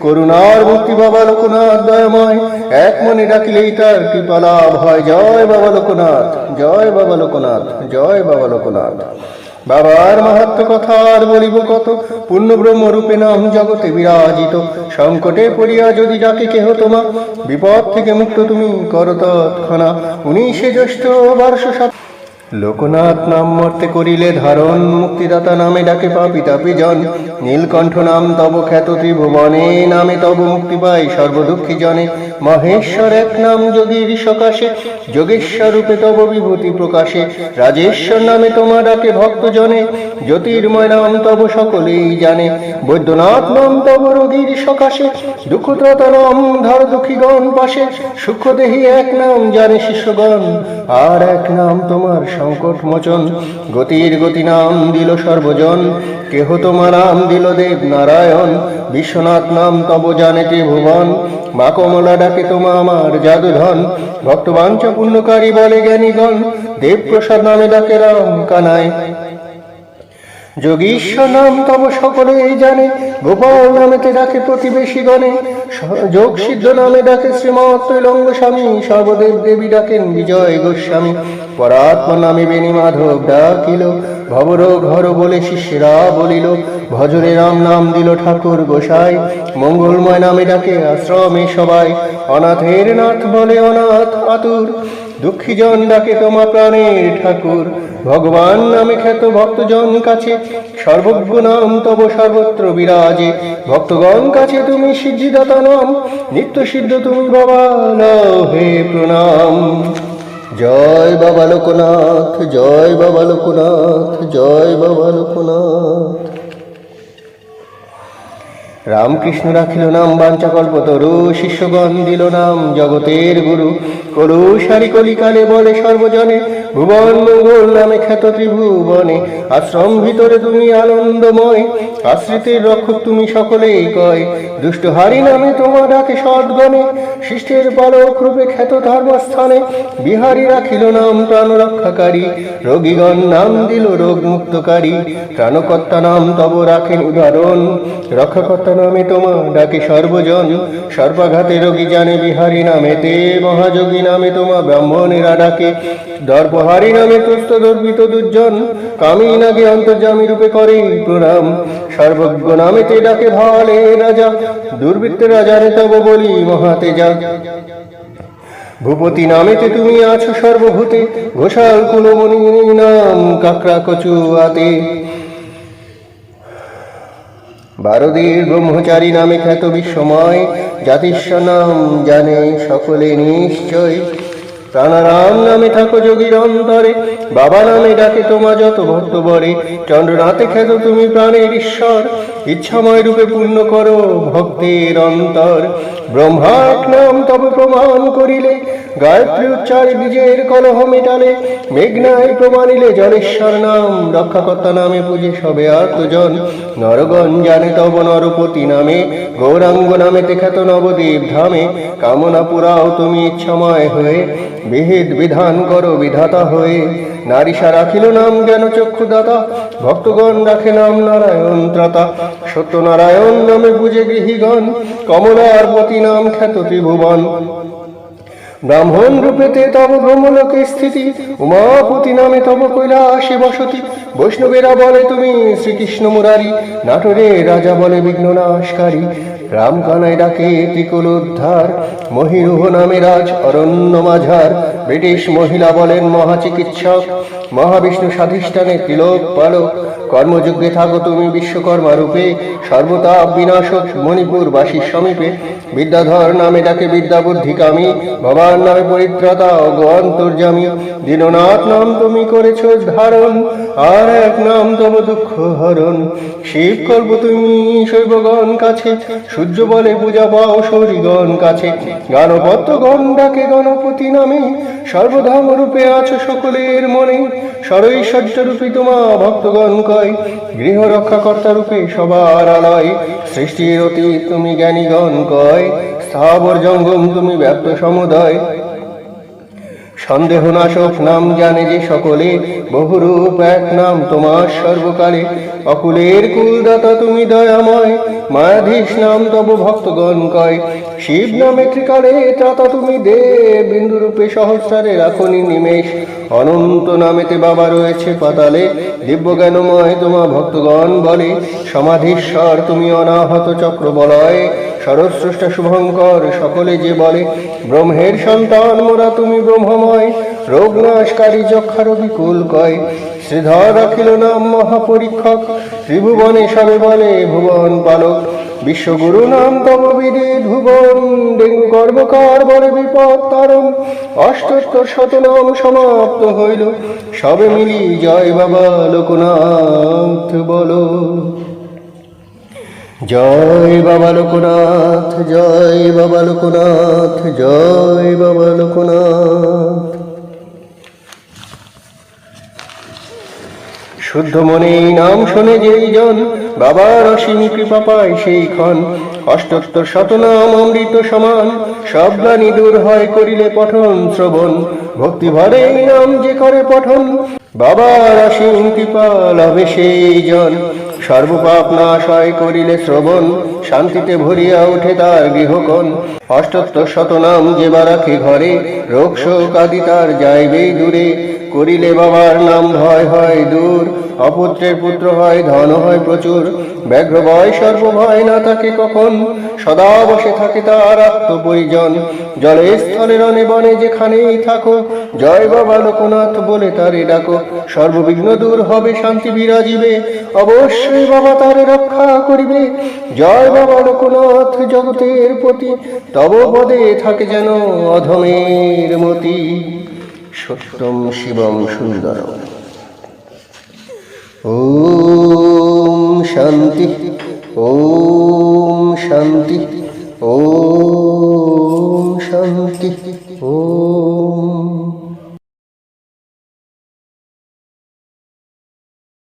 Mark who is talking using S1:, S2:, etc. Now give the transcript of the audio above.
S1: করুণার মুক্তি বাবা লোকনাথ, দয়াময়। এক মনে ডাকিলেই তার কৃপা লাভ হয়। জয় বাবা লোকনাথ, জয় বাবা লোকনাথ, জয় বাবা লোকনাথ। বাবার মাহাত্ম কথা আর বলিব কত? পূর্ণ ব্রহ্ম রূপে নাম জগতে বিরাজিত। সংকটে পড়িয়া যদি ডাকে কেহ তোমা, বিপদ থেকে মুক্ত তুমি কর তৎক্ষণা। উনিশে জ্যৈষ্ঠ বারোশো সাত লোকনাথ নাম মর্তে করিলে ধারণ, মুক্তিদাতা নামে ডাকে পাপি জন নীলকণ্ঠ নাম তব খ্যাত ত্রিভুবনে, নামে তব মুক্তি পাই সর্বদুঃখী জনে। মহেশ্বর এক নাম যোগীর সকাশে, যোগেশ্বর রূপে তব বিভূতি প্রকাশে। রাজেশ্বর নামে তোমা ডাকে ভক্ত জনে জ্যোতির্ময় নাম তব সকলেই জানে। বৈদ্যনাথ নাম তব রোগীর সকাশে দুঃখদাতা নাম ধর দুঃখীগণ পাশে। সূক্ষ্ম দেহি এক নাম জানে শিষ্যগণ, আর এক নাম তোমার সংকট মোচন গতির গতি নাম দিল সর্বজন। কেহ তোমার নাম দিল দেব নারায়ণ, বিশ্বনাথ নাম তব জানে ভুবন। মা কমলা ডাকে তোমা আমার জাদুধন। ভক্তবাঞ্চ পুণ্যকারী বলে জ্ঞানীগণ, দেবপ্রসাদ নামে ডাকে রাম কানায়। যোগীশ্বর নাম তব সকলেই জানে, গোপাল নামেতে ডাকে প্রতিবেশী গণে যোগ সিদ্ধ নামে ডাকে শ্রীমৎ তৈলঙ্গ স্বামী সর্বদেব দেবী ডাকেন বিজয় গোস্বামী। পরাত্মা নামে বেণী মাধব ডাকিল ভবরোগ হর বলে শিষ্যরা বলিল ভজরে রাম নাম দিল ঠাকুর গোসাই। মঙ্গলময় নামে ডাকে আশ্রমে সবাই, অনাথের নাথ বলে অনাথ আতুর দুঃখীজন ডাকে তোমা প্রাণের ঠাকুর। ভগবান নামে খ্যাত ভক্তজন কাছে, সর্বজ্ঞ নাম তব সর্বত্র বিরাজে। ভক্তগণ কাছে তুমি সিদ্ধিদাতা নাম, নিত্য সিদ্ধ তুমি বাবা হে প্রণাম। জয় বাবা লোকনাথ, জয় বাবা লোকনাথ, জয় বাবা লোকনাথ। রামকৃষ্ণ রাখিল নাম বাঞ্চাকল্প তরু, শিষ্যগণ দিল নাম জগতের গুরু। কলু সারি কলিকালে বলে সর্বজনে, ভুবন মঙ্গল নামে খ্যাত ত্রিভুবনে, আশ্রম ভিতরে তুমি আনন্দময়, আশ্রিতের রক্ষক তুমি সকলেই কয়। দুষ্ট হারি নামে তোমার ডাকে সদ্গণে, শিষ্টের পালক রূপে খ্যাত ধর্মস্থানে, বিহারী রাখিল নাম প্রাণ রক্ষাকারী, রোগীগণ নাম দিল রোগ মুক্তকারী। প্রাণকর্তা নাম তব রাখেন উদাহরণ রক্ষাকর্তা নামে তোমা ডাকে সর্বজন। সর্বাঘাতে রোগী জানে বিহারী নামে, তে মহাযোগী নামে তোমা ব্রাহ্মণেরা ডাকে। দর্পহারী নামে তুষ্ট দর্পিত দুর্জন কামী নাগে অন্তর্জামী রূপে করে প্রণাম। সর্বজ্ঞ নামেতে ডাকে ভালে রাজা, দুর্বৃত্ত রাজারে তব বলি মহাতেজা। ভূপতি নামেতে তুমি আছো সর্বভূতে, ঘোষাল কুলমণি নাম কাকড়া কচু বারদীর ব্রহ্মচারী নামে খ্যাত বিশ্বময় জাতিস্ব নাম জানে সকলে নিশ্চয়। প্রাণারাম নামে থাকো যোগীর অন্তরে, বাবা নামে ডাকে তোমা যত ভক্ত বরে। চন্দ্রনাথে খ্যাত তুমি প্রাণের ঈশ্বর, ইচ্ছাময় রূপে পূর্ণ করো ভক্তের অন্তর। ব্রহ্মা এক নাম তবে প্রমাণ করিলে গায়ত্রী উচ্চারে বীজের কলহ মেটালে, মেঘনায় প্রমাণিলে জলেশ্বর নাম, রক্ষাকর্তা নামে পূজে সবে আত্মজন নরগণ জানে তব নরপতি নামে, গৌরাঙ্গ নামে খ্যাত নবদ্বীপ ধামে। কামনা পুরাও তুমি ইচ্ছাময় হয়ে বিহিত বিধান করো বিধাতা হয়ে। নারীষা রাখিল নাম জ্ঞান চক্ষুদাতা, ভক্তগণ রাখে নাম নারায়ণ ত্রাতা। সত্যনারায়ণ নামে বুঝে গৃহীগণ, কমলার পতি নাম খ্যাত ত্রিভুবন। ব্রাহ্মণ রূপেতে তব ব্রহ্মলোকে স্থিতি, উমাপতি নামে তব কৈলাসে বসতি। বৈষ্ণবেরা বলে তুমি শ্রীকৃষ্ণ মুরারি, নাটোরে রাজা বলে বিঘ্ন নাশকারী। রাম কানাই ডাকে ত্রিকুল উদ্ধার, মহিরুহ নামে রাজ অরণ্য মাঝার। ব্রিটিশ মহিলা বলেন মহাচিকিৎসক, মহাবিষ্ণু স্বাধিষ্ঠানে তিলক পালক। কর্মযজ্ঞে থাকো তুমি বিশ্বকর্মা রূপে সর্বতাপ বিনাশক মণিপুর বাসীর সমীপে। বিদ্যাধর নামে ডাকে বিদ্যা বুদ্ধি কামি ভবান নামে পরিত্রাতা অগ অন্তর্জামী দীননাথ নাম তুমি করেছ ধারণ, আর এক নাম তব দুঃখ হরণ। শিব কল্প তুমি শৈবগণ কাছে, সূর্য বলে পূজা পাও শরীগণ কাছে। গণপত্য গণ ডাকে গণপতি নামে, সর্বধাম রূপে আছো সকলের মনে। সরৈশ্বর্য রূপী তোমা ভক্তগণ কয় গৃহ রক্ষাকর্তা রূপে সবার আলয়। সৃষ্টির অতীত তুমি জ্ঞানীগণ কয় স্থাবর জঙ্গম তুমি ব্যক্ত সমুদয়। সন্দেহ নাশক নাম জানে যে সকলে, বহুরূপ এক নাম তোমার সর্বকালে। অকুলের কুলদাতা তুমি দয়াময়, মায়াধীশ নাম তব ভক্তগণ কয়। শিব নামে ত্রিকালে ত্রাতা তুমি দে বিন্দুরূপে সহস্রারে রাখনি নিমেষ। অনন্ত নামেতে বাবা রয়েছে পাতালে দিব্য জ্ঞানময় তোমা ভক্তগণ বলে। সমাধীশ্বর তুমি অনাহত চক্র বলয় সরস্রষ্টা শুভঙ্কর, সকলে যে বলে, ব্রহ্মের সন্তান, মোরা তুমি ব্রহ্মময়। রোগ নাশকারী যক্ষার বিকুল কয়। শ্রীধর রাখিল নাম মহাপরীক্ষক। ত্রিভুবনে সবে বলে, ভুবন পালক। বিশ্বগুরু নাম তব বিধি, ভুবন ডেঙ্গু গর্ভকার বলে বিপদ তারণ। অষ্টোত্তর শতনাম সমাপ্ত হইল। সবে মিলি জয় বাবা, লোকনাথ বলো। জয় বাবা লোকনাথ, জয় বাবা লোকনাথ, জয় বাবা লোকনাথ। শুদ্ধ মনে নাম শুনে যেই জন, বাবার অসীম কৃপা পায় সেই ক্ষণ। অষ্টোত্তর শতনাম অমৃত সমান, সব গ্লানি দূর হয় করিলে পঠন শ্রবণ। ভক্তি ভরে নাম যে করে পঠন, বাবার অসীম কৃপা লভে সেই জন। সর্বপাপ নাশ হয় করিলে শ্রবণ, শান্তিতে ভরিয়া ওঠে তার গৃহকোণ। অষ্টোত্তর শতনাম যে রাখে ঘরে রোগ শোক আদি তার যাইবেই দূরে। করিলে বাবার নাম ভয় হয় দূর, অপুত্রের পুত্র হয়, ধন হয় প্রচুর। ব্যাঘ্র ভয় সর্ব ভয় না থাকে কখন, সদা বসে থাকে তার আত্মপরিজন। জলে স্থলে রনে বনে যেখানেই থাকো, জয় বাবা লোকনাথ বলে তারে ডাকো। সর্ববিঘ্ন দূর হবে শান্তি বিরাজিবে অবশ্যই বাবা তারে রক্ষা করিবে। জয় বাবা লোকনাথ জগতের প্রতি। তব পদে থাকে যেন অধমের মতি। সত্যম শিবম সুন্দর ওম শান্তি ওম শান্তি ওম শান্তি, ওম